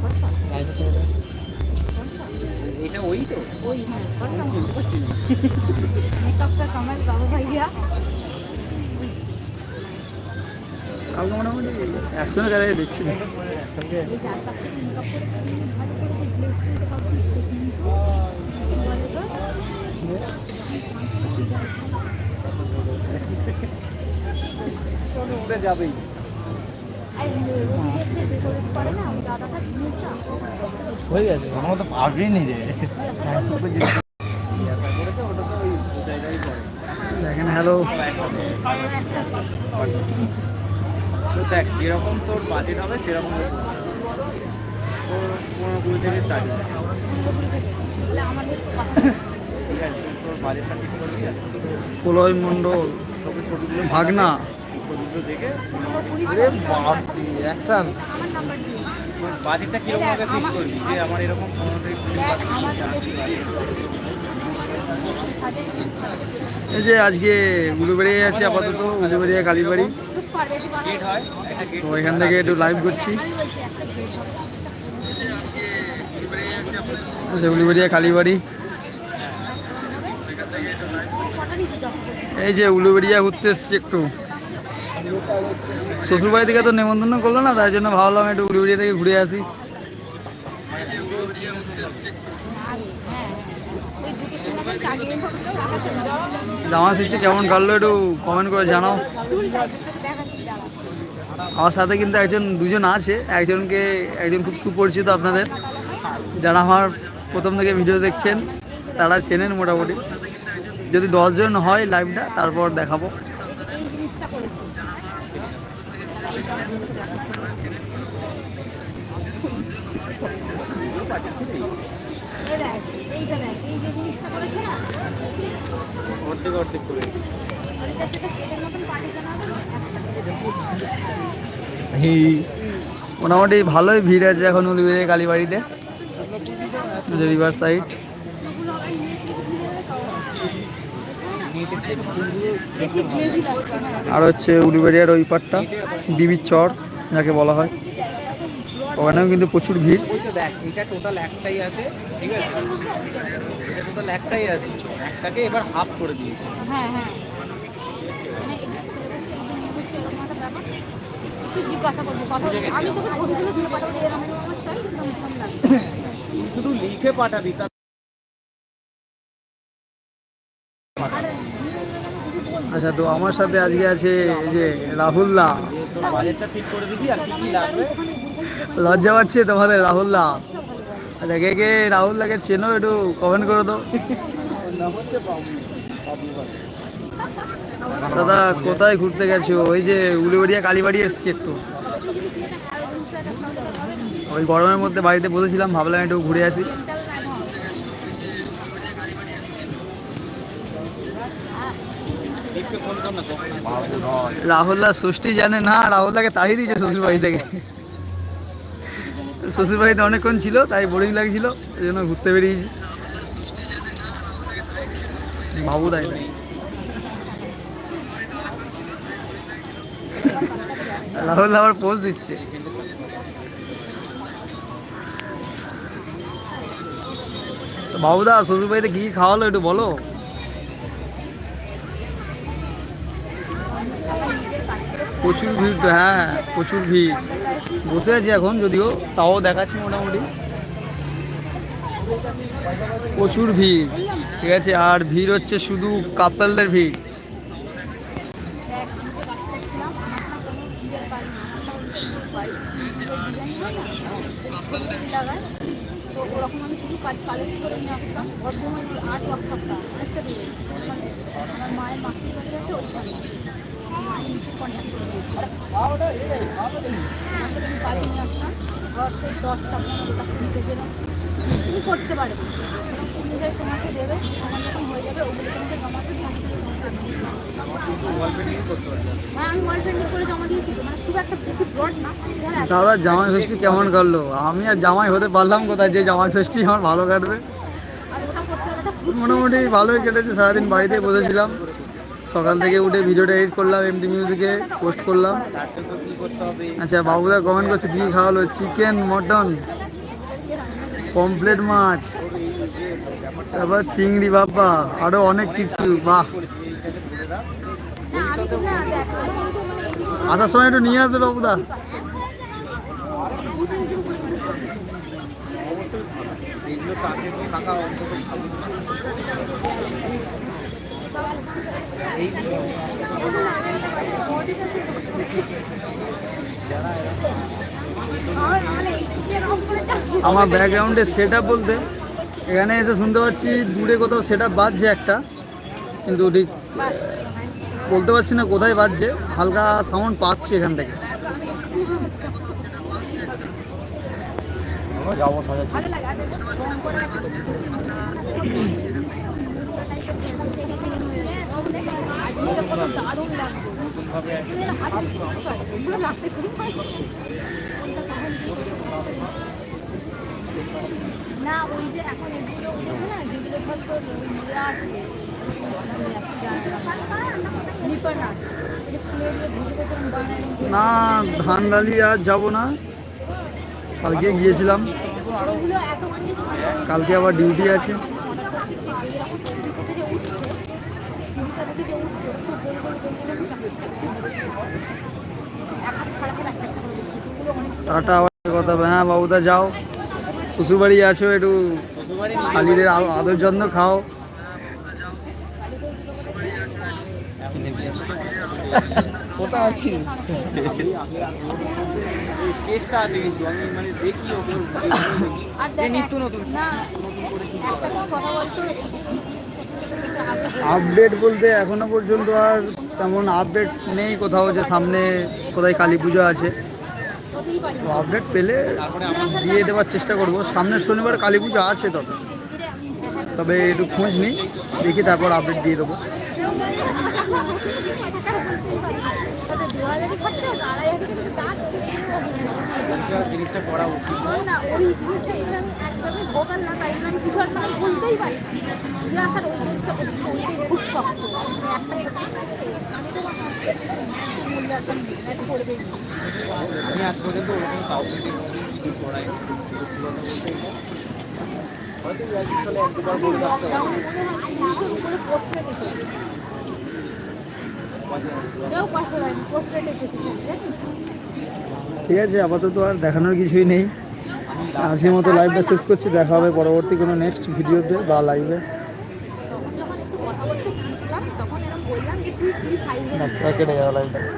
ফর্সা এটা ওই তো? ওই হ্যাঁ মেকআপটা কামাল বাবু ভাইয়া। কালকে মোটামুটি একসঙ্গে গাড়ি দেখছি। যাবেই। হয়ে গেছে। আমার তো পারবি নি রে। দেখেন হ্যালো দেখ যেরকম তোর বাজেট হবে সেরকম পনেরো কুড়ি থেকে স্টার্ট বলে আমাদের কথা ঠিক আছে তোর বাজেটটা ঠিক করবি প্রলয় মণ্ডল ভাগনা। ছবিগুলো দেখে। অ্যাকশন বাজেটটা কীরকম আগে ফিক্স করবি যে আমার এরকম পনেরো থেকে এই যে আজকে উলুবেড়িয়ে আছি আপাতত উলুবেড়িয়া কালীবাড়ি। হয় তো এখান থেকে একটু লাইভ করছি। উলুবেড়িয়া কালীবাড়ি। যাচ্ছে এই যে উলুবেড়িয়া ঘুরতে এসছি একটু। শ্বশুরবাড়ি থেকে তো নেমন্তন্ন করল না, তাই জন্য ভাবলাম একটু উলুবেড়িয়া থেকে ঘুরে আসি। জামা সৃষ্টি কেমন কাটলো একটু কমেন্ট করে জানাও। আমার সাথে কিন্তু একজন, দুজন আছে, একজনকে, একজন খুব সুপরিচিত আপনাদের, যারা আমার প্রথম থেকে ভিডিও দেখছেন, তারা চেনেন মোটামুটি। যদি দশজন হয় লাইভটা তারপর দেখাবো এই জিনিসটা করেছি এই দেখ এইটা দেখ এই যে জিনিসটা করেছে না মোটামুটি ভালোই ভিড় আছে এখন উলিবেড়িয়া কালীবাড়িতে রিভার সাইড আর হচ্ছে উলিবেড়িয়ার ওই পারটা ডিবির চর, যাকে বলা হয়। ওখানেও কিন্তু প্রচুর ভিড়। ওই দেখ এটা টোটাল একটাই আছে ঠিক আছে? এটা টোটাল একটাই আছে। একটাকে এবার হাফ করে দিয়েছে। হ্যাঁ হ্যাঁ। মানে শুধু লিখে পাঠাবি আচ্ছা তো আমার সাথে আজকে আছে এই যে রাহুলদা তোর বাজেটটা ঠিক করে দিবি আর কি কি লাগবে? লজ্জা পাচ্ছে তোমাদের, রাহুলদা। আচ্ছা কে কে চেনো একটু কমেন্ট করে দাও। দাদা, কোথায় ঘুরতে গেছো? ওই যে উলিবাড়িয়া কালীবাড়ি এসছি একটু। ওই গরমের মধ্যে বাড়িতে বসেছিলাম, ভাবলাম একটু ঘুরে আসি। রাহুলদা, ষষ্ঠী জানে না, রাহুলদাকে তাড়িয়ে দিয়েছে শ্বশুরবাড়ি থেকে। শ্বশুরবাড়িতে অনেকক্ষণ ছিল, তাই বোরিং লাগছিল, এই জন্য ঘুরতে বেরিয়েছি। বাবু তাই রাহুল আবার পোজ দিচ্ছে। তো বাবুদা, শ্বশুরবাড়িতে কী কী খাওয়ালো একটু বলো। প্রচুর ভিড় তো হ্যাঁ প্রচুর ভিড়। বসে আছি এখন যদিও, তাও দেখাচ্ছি মোটামুটি। প্রচুর ভিড়, ঠিক আছে? আর ভিড় হচ্ছে শুধু কাপলদের ভিড়। মায়ের দাদা, জামাই ষষ্ঠী কেমন কাটলো? আমি আর জামাই হতে পারলাম কোথায়? যে জামাই ষষ্ঠী আমার ভালো কাটবে। মোটামুটি ভালোই কেটেছে, সারাদিন বাড়িতে বসেছিলাম। সকাল থেকে উঠে ভিডিওটা এডিট করলাম এমডি মিউজিকে পোস্ট করলাম। আচ্ছা বাবুদা কমেন্ট করছে, কী খাওয়ালো? চিকেন মটন পমফ্লেট মাছ, তারপর চিংড়ি বাবা আরও অনেক কিছু, বাহ! আসার সময় একটু নিয়ে আসবে বাবুদা। আমার ব্যাকগ্রাউন্ডে সেট বলতে, এখানে এসে শুনতে পাচ্ছি, দূরে কোথাও সেট আপ বাজছে একটা, কিন্তু ঠিক বলতে পারছি না কোথায় বাজছে, হালকা সাউন্ড পাচ্ছি এখান থেকে। যাব না ওই যে এখন এগুলো না যেগুলো ধর তোর ইয়ে না আর যাব না। কালকে গিয়েছিলাম। কালকে আবার ডিউটি আছে। টাটা আবার কথা হবে। হ্যাঁ বাবুদা যাও। শ্বশুরবাড়ি আছো একটু শালিদের আদর যত্ন খাও। কোথায় আছিস? চেষ্টা আছে কিন্তু আমি মানে দেখি ওকে যে নিত্য নতুন। আপডেট বলতে এখনও পর্যন্ত আর তেমন আপডেট নেই কোথাও যে সামনে কোথায় কালী পুজো আছে। তো আপডেট পেলে দিয়ে দেওয়ার চেষ্টা করব। সামনের শনিবার কালী পুজো আছে তবে। তবে একটু খোঁজ নিই দেখি তারপর আপডেট দিয়ে দেবো। জিনিসটা করা উচিত। আমি একদমই ভোগাল না তাই আমি কিছু একটা বলতেই পারি যে আসার ওই জিনিসটা ওই ওইটাই খুব শক্ত। মানে আমি আজ পর্যন্ত ওরকম কাউকে কিছু হয়তো এক দুবার বলে রাখতে হবে ঠিক আছে আপাতত আর দেখানোর কিছুই নেই। আজকের মতো লাইভটা শেষ করছি দেখা হবে পরবর্তী কোনো নেক্সট ভিডিওতে বা লাইভে কেটে যাওয়া লাইভটা